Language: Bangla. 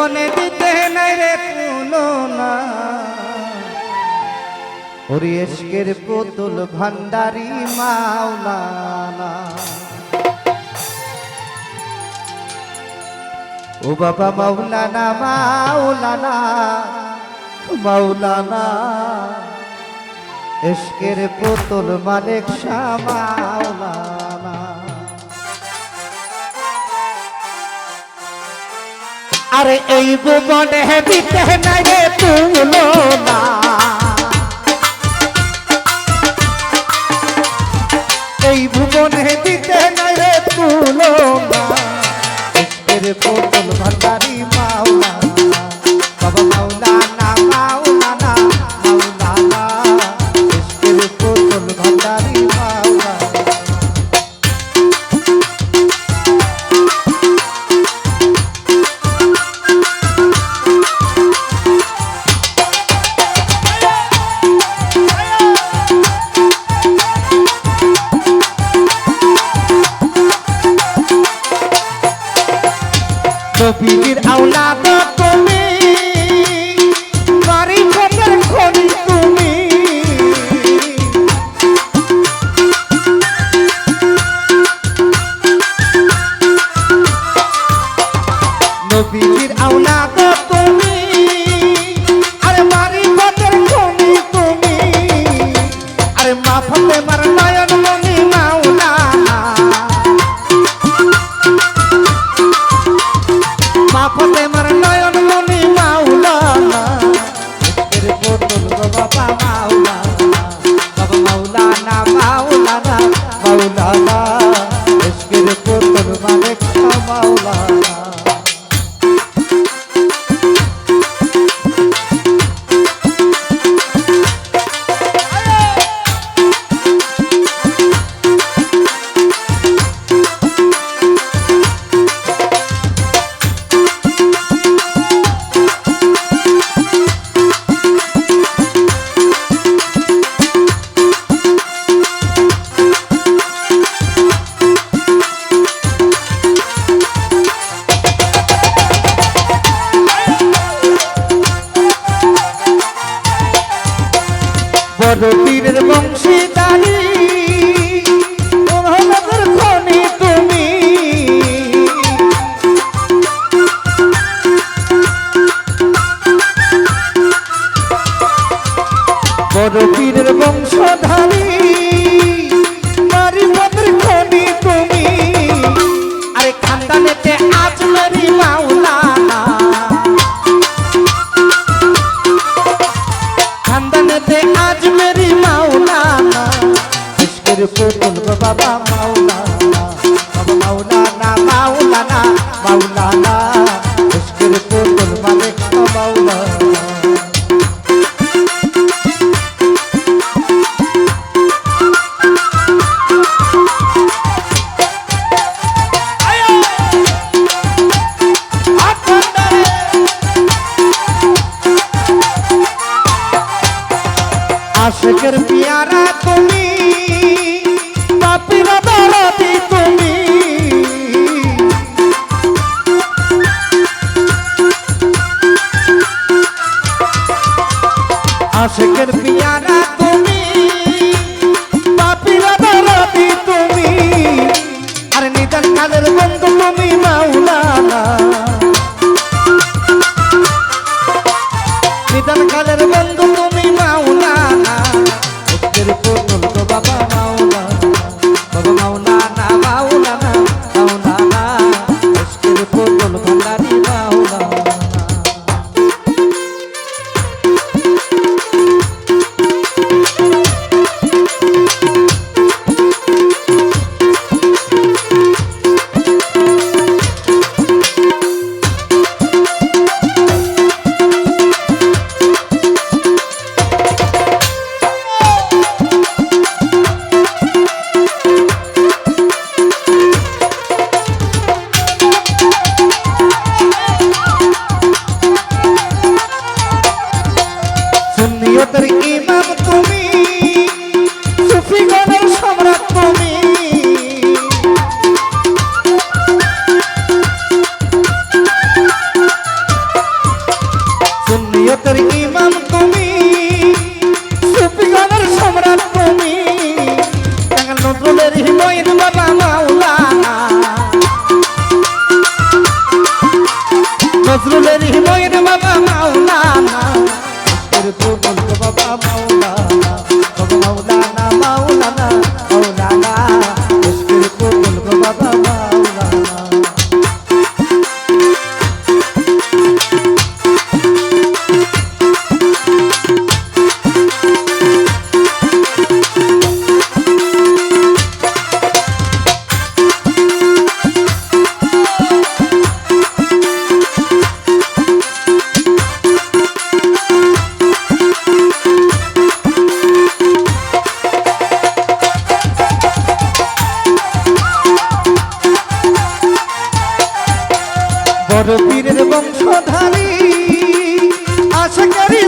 জীবনে দিতে নাই রে কোনো না। হরিয়েশকের পুতুল ভান্ডারি মাওলানা। ও বাবা মাওলানা মাওলানা মাওলানা। এশকের পুতুল মালিক শাহ মাওলানা। আর এই ভুবনে দিতে নাই রে তুলো না I'll pedir ao lado Baudada, Baudada, Baudada, Baudada, Baudada, Baudada, Baudada, Baudada, Baudada, Baudada, মাগো পীরের বংশীদারি বড় পীরের বংশ আশেকের পি Patrick বড় পীরের বংশধারী আশা করি